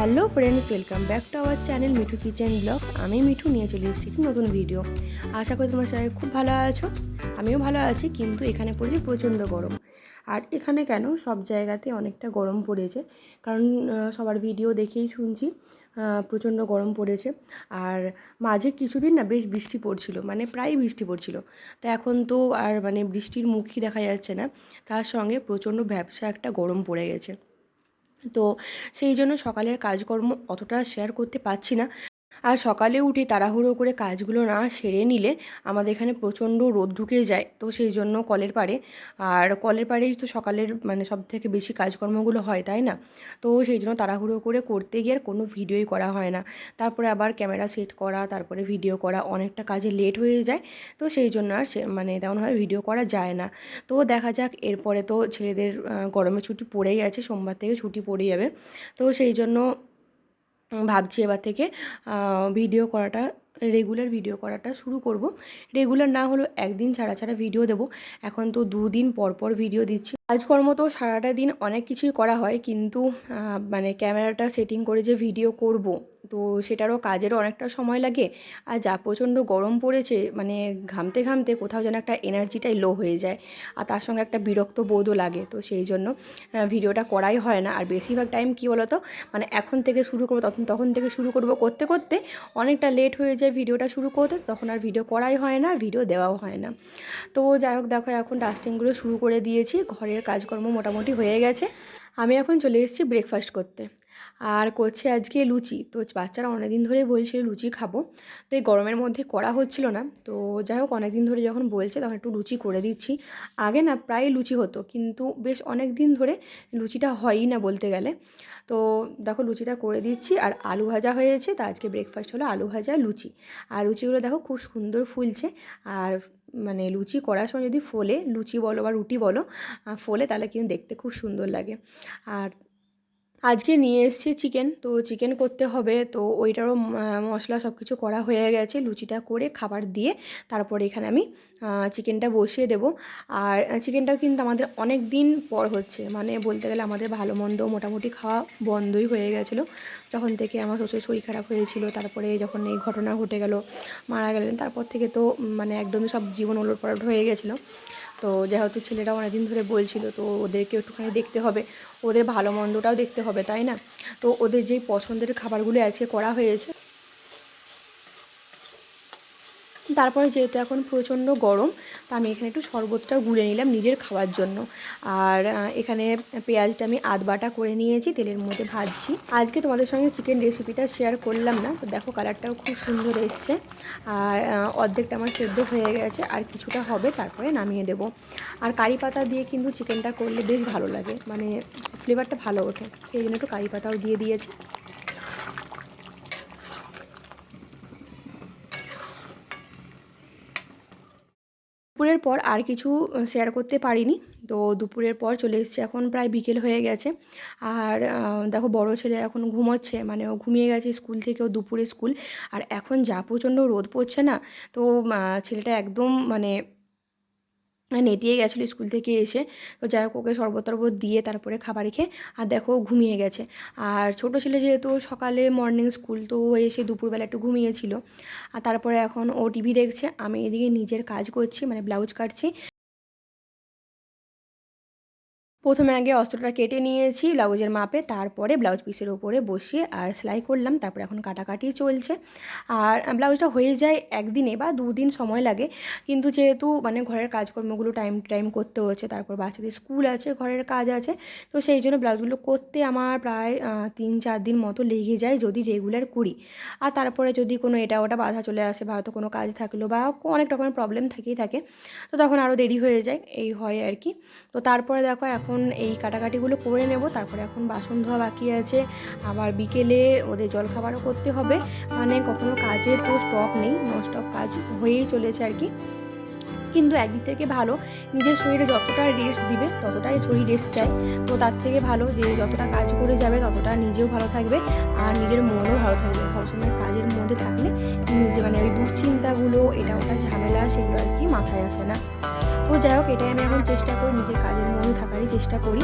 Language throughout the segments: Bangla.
Hello friends welcome back to our channel Mithu kitchen blog আমি মিঠু নিয়ে চলে এসেছি একটি নতুন ভিডিও আশা করি তোমার সবাই খুব ভালো আছো। আমিও ভালো আছি, কিন্তু এখানে পড়েছে প্রচণ্ড গরম। আর এখানে কেন? সব জায়গাতে অনেকটা গরম পড়েছে। কারণ সবার ভিডিও দেখেই শুনছি প্রচণ্ড গরম পড়েছে। আর মাঝে কিছুদিন না বেশ বৃষ্টি পড়ছিল মানে প্রায় বৃষ্টি পড়ছিল। তো এখন তো আর মানে বৃষ্টির মুখই দেখা যাচ্ছে না। তার সঙ্গে প্রচণ্ড ব্যবসা একটা গরম পড়ে গেছে। তো সেই জন্য সকালের কাজকর্ম অতটা শেয়ার করতে পারছি না। আর সকালে উঠে তাড়াহুড়ো করে কাজগুলো না সেরে নিলে আমাদের এখানে প্রচণ্ড রোদ ঢুকে যায়। তো সেই জন্য কলের পাড়ে, আর কলের পাড়েই তো সকালের মানে সব থেকে বেশি কাজকর্মগুলো হয়, তাই না? তো সেই জন্য তাড়াহুড়ো করে করতে গিয়ে আর কোনো ভিডিওই করা হয় না। তারপরে আবার ক্যামেরা সেট করা, তারপরে ভিডিও করা, অনেকটা কাজে লেট হয়ে যায়। তো সেই জন্য আর সে মানে তেমনভাবে ভিডিও করা যায় না। তো দেখা যাক, এরপরে তো ছেলেদের গরমে ছুটি পড়েই আছে সোমবার থেকে ছুটি পড়ে যাবে। তো সেই জন্য ভাবছি এবার থেকে ভিডিও করাটা রেগুলার ভিডিও করাটা শুরু করব। রেগুলার না হলেও একদিন ছাড়া ছাড়া ভিডিও দেব। এখন তো দুদিন পর পর ভিডিও দিচ্ছি। কাজকর্ম তো সারাটা দিন অনেক কিছুই করা হয়, কিন্তু মানে ক্যামেরাটা সেটিং করে যে ভিডিও করব, তো সেটারও কাজেরও অনেকটা সময় লাগে। আর যা প্রচণ্ড গরম পড়েছে মানে ঘামতে ঘামতে কোথাও যেন একটা এনার্জিটাই লো হয়ে যায়, আর তার সঙ্গে একটা বিরক্ত বোধও লাগে। তো সেই জন্য ভিডিওটা করাই হয় না। আর বেশিরভাগ টাইম কী বলো তো মানে এখন থেকে শুরু করব, তখন তখন থেকে শুরু করব করতে করতে অনেকটা লেট হয়ে যায় ভিডিওটা শুরু করতে, তখন আর ভিডিও করাই হয় না ভিডিও দেওয়াও হয় না। তো যাই হোক, দেখো এখন ডাস্টিংগুলো শুরু করে দিয়েছি, ঘরের কাজকর্ম মোটামুটি হয়ে গেছে। আমি এখন চলে এসেছি ব্রেকফাস্ট করতে। আর করছে আজকে লুচি। তো বাচ্চারা অনেকদিন ধরে বলছে লুচি খাব। তো এই গরমের মধ্যে করা হচ্ছিল না। তো যাই হোক, অনেকদিন ধরে যখন বলছে তখন একটু লুচি করে দিচ্ছি। আগে না প্রায় লুচি হতো। কিন্তু বেশ অনেক দিন ধরে লুচিটা হয়ই না বলতে গেলে। তো দেখো লুচিটা করে দিচ্ছি আর আলু ভাজা হয়েছে, তা আজকে ব্রেকফাস্ট হলো আলু ভাজা লুচি। আর লুচিগুলো দেখো খুব সুন্দর ফুলছে, আর মানে লুচি করার সময় যদি ফোলে, লুচি বলো বা রুটি বলো ফোলে তাহলে কিন্তু দেখতে খুব সুন্দর লাগে। আর আজকে নিয়ে এসেছি চিকেন তো চিকেন করতে হবে, তো ওইটারও মশলা সব কিছু করা হয়ে গেছে, লুচিটা করে খাবার দিয়ে তারপরে এখানে আমি চিকেনটা বসিয়ে দেব। আর চিকেনটাও কিন্তু আমাদের অনেক দিন পর হচ্ছে মানে বলতে গেলে আমাদের ভালো মন্দ মোটামুটি খাওয়া বন্ধই হয়ে গেছিল। যখন থেকে আমার শ্বশুর শরীর খারাপ হয়েছিল, তারপরে যখন এই ঘটনা ঘটে গেল, মারা গেলেন, তারপর থেকে তো মানে একদমই সব জীবন ওলটপালট হয়ে গেছিল। তো যেহেতু ছেলেরা অনেকদিন ধরে বলছিল, তো ওদেরকে একটুখানি দেখতে হবে। ওদের ভালো মন্দটাও দেখতে হবে, তাই না? তো ওদের যেই পছন্দের খাবারগুলো আজকে করা হয়েছে তারপরে যেহেতু এখন প্রচণ্ড গরম, তা আমি এখানে একটু শরবতটা গুলে নিলাম নিজের খাওয়ার জন্য। আর এখানে পেঁয়াজটা আমি আধ বাটা করে নিয়েছি, তেলের মধ্যে ভাজছি। আজকে তোমাদের সঙ্গে চিকেন রেসিপিটা শেয়ার করলাম না, তো দেখো কালারটাও খুব সুন্দর এসছে। আর অর্ধেকটা আমার সেদ্ধ হয়ে গেছে, আর কিছুটা হবে, তারপরে নামিয়ে দেবো। আর কারি পাতা দিয়ে কিন্তু চিকেনটা করলে বেশ ভালো লাগে মানে ফ্লেভারটা ভালো ওঠে, সেই জন্য একটু কারি পাতাও দিয়ে দিয়েছি। দুপুরের পর আর কিছু শেয়ার করতে পারিনি। তো দুপুরের পর চলে এসেছি, এখন প্রায় বিকেল হয়ে গেছে। আর দেখো বড় ছেলে এখন ঘুমোচ্ছে মানে ও ঘুমিয়ে গেছে স্কুল থেকে, ও দুপুরে স্কুল। আর এখন যা প্রচণ্ড রোদ পড়ছে না, তো ছেলেটা একদম মানে নেতিয়ে গেছিল স্কুল থেকে এসে। তো যাই হোক, ওকে শরবত দিয়ে তারপরে খাবার খেয়ে, আর দেখো ঘুমিয়ে গেছে। আর ছোট ছেলে যেহেতু সকালে মর্নিং স্কুল তো এসে দুপুরবেলা একটু ঘুমিয়েছিল। আর তারপরে এখন ও টিভি দেখছে। আমি এদিকে নিজের কাজ করছি মানে ব্লাউজ কাটছি। প্রথমে আগে অস্ত্রটা কেটে নিয়েছি ব্লাউজের মাপে, তারপরে ব্লাউজ পিসের ওপরে বসিয়ে আর সেলাই করলাম, তারপরে এখন কাটাকাটি চলছে। আর ব্লাউজটা হয়ে যায় একদিনে বা দুদিন সময় লাগে, কিন্তু যেহেতু মানে ঘরের কাজকর্মগুলো টাইম টাইম করতে হচ্ছে, তারপর বাচ্চাদের স্কুল আছে, ঘরের কাজ আছে, তো সেই জন্য ব্লাউজগুলো করতে আমার প্রায় তিন চার দিন মতো লেগে যায় যদি রেগুলার করি। আর তারপরে যদি কোনো এটা ওটা বাধা চলে আসে বা হয়তো কোনো কাজ থাকল বা অনেক রকমের প্রবলেম থেকেই থাকে, তো তখন আরও দেরি হয়ে যায়, এই হয় আর কি। তো তারপরে দেখো এখন এই কাটাকাটিগুলো করে নেব। তারপরে এখন বাসন ধোয়া বাকি আছে। আবার বিকেলে ওদের জলখাবারও করতে হবে। মানে কখনো কাজের তো স্টপ নেই নন স্টপ কাজ হয়েই চলেছে আর কি। কিন্তু একদিক থেকে ভালো, নিজের শরীরে যতটা রেস্ট দিবে, ততটাই শরীর রেস্ট চায়। তো তার থেকে ভালো যে যতটা কাজ করে যাবে, ততটা নিজেও ভালো থাকবে আর নিজের মনও ভালো থাকবে। সবসময় কাজের মধ্যে থাকলে নিজে মানে ওই দুশ্চিন্তাগুলো, এটা ওটা ঝামেলা, সেগুলো আর কি মাথায় আসে না। তো যাই হোক এটাই আমি এখন চেষ্টা করি নিজের কাজের মধ্যে থাকারই চেষ্টা করি।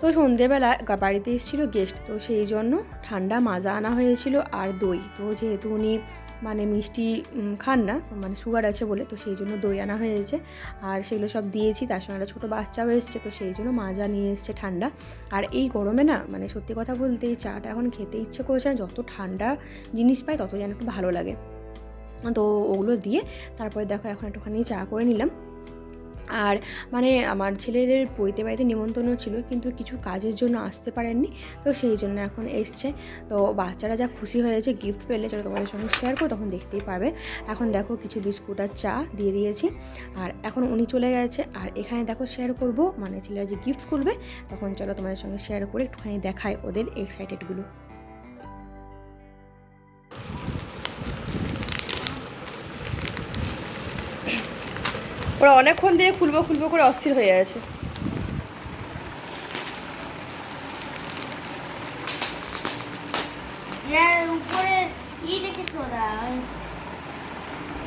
তো সন্ধেবেলা বাড়িতে এসেছিল গেস্ট তো সেই জন্য ঠান্ডা মাজা আনা হয়েছিল আর দই। তো যেহেতু উনি মানে মিষ্টি খান না মানে সুগার আছে বলে, তো সেই জন্য দই আনা হয়েছে। আর সেগুলো সব দিয়েছি, তার সঙ্গে একটা ছোটো বাচ্চাও এসছে, তো সেই জন্য মাজা নিয়ে এসছে ঠান্ডা। আর এই গরমে না মানে সত্যি কথা বলতে এই চাটা এখন খেতে ইচ্ছে করছে না, যত ঠান্ডা জিনিস পাই তত যেন একটু ভালো লাগে। তো ওগুলো দিয়ে তারপরে দেখো এখন একটুখানি চা করে নিলাম। আর মানে আমার ছেলেদের পৈতে বাড়িতে নিমন্ত্রণ ছিল, কিন্তু কিছু কাজের জন্য আসতে পারেননি, তো সেই জন্য এখন এসছে। তো বাচ্চারা যা খুশি হয়েছে গিফট পেলে চলো তোমাদের সঙ্গে শেয়ার করো তখন দেখতেই পারবে। এখন দেখো কিছু বিস্কুট আর চা দিয়ে দিয়েছি। আর এখন উনি চলে গেছে, আর এখানে দেখো শেয়ার করব মানে ছেলেরা যে গিফট করবে, তখন চলো তোমাদের সঙ্গে শেয়ার করে একটুখানি দেখায় ওদের এক্সাইটেডগুলো ওরা অনেকক্ষণ দিয়ে খুলবো খুলবো করে অস্থির হয়ে আছে। ইয়ার উপরে ই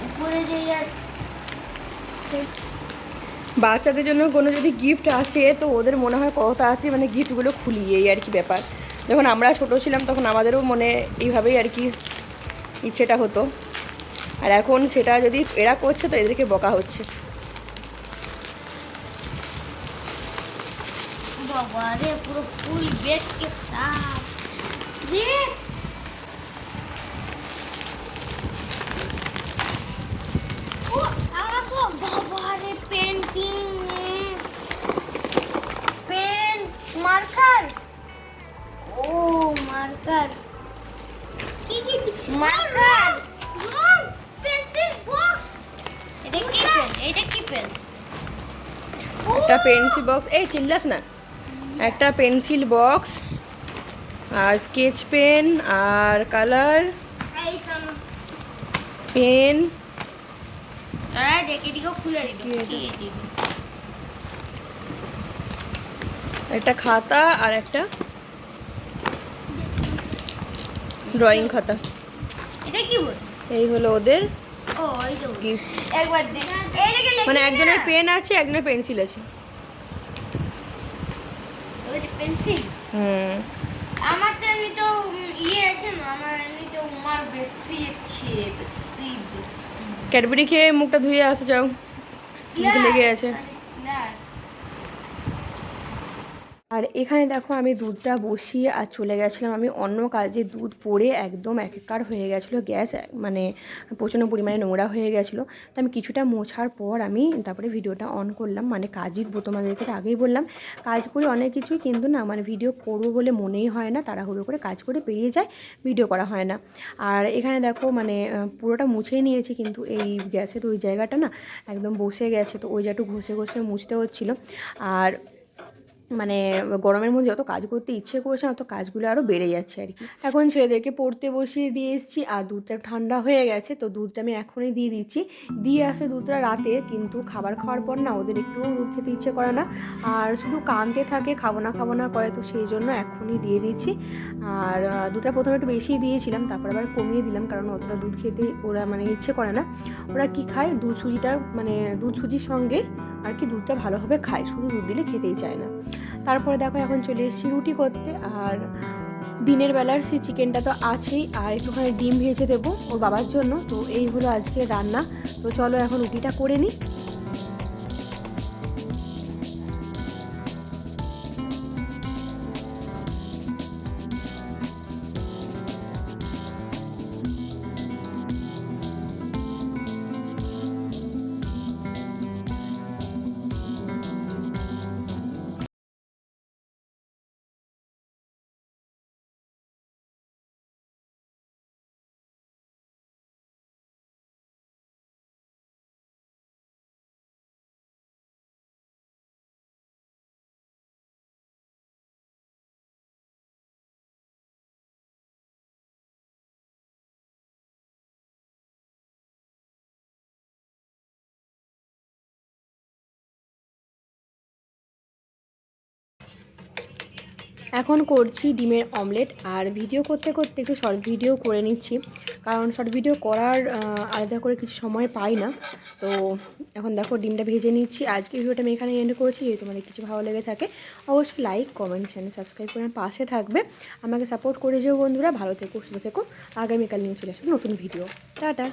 উপরে যে বাচ্চাদের জন্য কোনো যদি গিফট আসে তো ওদের মনে হয় কত আছে মানে গিফটগুলো খুলি এই আর কি ব্যাপার। যখন আমরা ছোট ছিলাম তখন আমাদেরও মনে এইভাবেই আর কি ইচ্ছেটা হতো। আর এখন সেটা যদি এরা করছে তো এদেরকে বকা হচ্ছে। বাবা রে পুরো ফুল বেড কে সাথ রে ও আমার তো বাবা রে পেন্টিং পেন মার্কার ও মার্কার কি কি মার্কার পেন্সিল বক্স এটা কি পেন এটা কি পেন একটা পেন্সিল বক্স এই চিল্লাস না একটা পেন্সিল বক্স আর স্কেচ পেন আর কালার পেন। একটা খাতা আর একটা ড্রয়িং খাতা। এটা কি বল এই হলো ওদের ও এই তো। একবার দেখ। মানে একজনের পেন আছে একজনের পেন্সিল আছে। ওই যে পেন্সিল। হুম। আমার তো এমনি তো ইয়ে আছে না আমার এমনি তো উমার বেশি আছে বেশি বেশি। ক্যাডবেরি খেয়ে মুখটা ধুয়ে আসো যাও। মুখে লেগে আছে। আর এখানে দেখো আমি দুধটা বসিয়ে আর চলে গেছিলাম। আমি অন্য কাজে দুধ পড়ে একদম একাকার হয়ে গেছিল, গ্যাস মানে প্রচণ্ড পরিমাণে নোংরা হয়ে গেছিল। তো আমি কিছুটা মোছার পর আমি তারপরে ভিডিওটা অন করলাম। মানে কাজই তোমাদেরকে আগেই বললাম, কাজ করি অনেক কিছুই কিন্তু না মানে ভিডিও করব বলে মনেই হয় না। তাড়াহুড়ো করে কাজ করে পেরিয়ে যায়, ভিডিও করা হয় না। আর এখানে দেখো মানে পুরোটা মুছেই নিয়েছি কিন্তু এই গ্যাসের ওই জায়গাটা না একদম বসে গেছে। তো ওই জায়গাটু ঘষে ঘষে মুছতে হচ্ছিল। আর মানে গরমের মধ্যে যত কাজ করতে ইচ্ছে করছে তত কাজগুলো আরও বেড়ে যাচ্ছে আর কি। এখন ছেলেদেরকে পড়তে বসিয়ে দিয়ে এসেছি, আর দুধটা ঠান্ডা হয়ে গেছে, তো দুধটা আমি এখনই দিয়ে দিচ্ছি। দিয়ে আসে দুধটা রাতে, কিন্তু খাবার খাওয়ার পর না ওদের একটুও দুধ খেতে ইচ্ছে করে না। আর শুধু কানতে থাকে, খাব না খাব না করে, তো সেই জন্য এখনই দিয়ে দিচ্ছি। আর দুধটা প্রথমে একটু বেশি দিয়েছিলাম, তারপর আবার কমিয়ে দিলাম, কারণ অতটা দুধ খেতে ওরা মানে ইচ্ছে করে না। ওরা কি খায়? দুধ সুজিটা মানে দুধ সুজির সঙ্গে আর কি দুধটা ভালোভাবে খায়, শুধু দুধ দিলে খেতেই চায় না। তারপরে দেখো এখন চলে এসেছি রুটি করতে, আর দিনের বেলার সেই চিকেনটা তো আছেই, আর একটুখানি ডিম ভেজে দেবো ওর বাবার জন্য। তো এই হলো আজকে রান্না। তো চলো এখন রুটিটা করে নিই। এখন করছি ডিমের অমলেট, আর ভিডিও করতে করতে একটু শর্ট ভিডিও করে নিচ্ছি। কারণ শর্ট ভিডিও করার আলাদা করে কিছু সময় পাই না। তো এখন দেখো ডিমটা ভেজে নিচ্ছি। আজকে ভিডিওটা আমি এখানে এন্ড করেছি। যদি তোমাদের কিছু ভালো লেগে থাকে, অবশ্যই লাইক কমেন্ট চ্যানেল সাবস্ক্রাইব করে পাশে থাকবে। আমাকে সাপোর্ট করে যেও বন্ধুরা। ভালো থেকো, সুস্থ থেকো। আগামীকাল নিয়ে চলে আসব নতুন ভিডিও টাটা!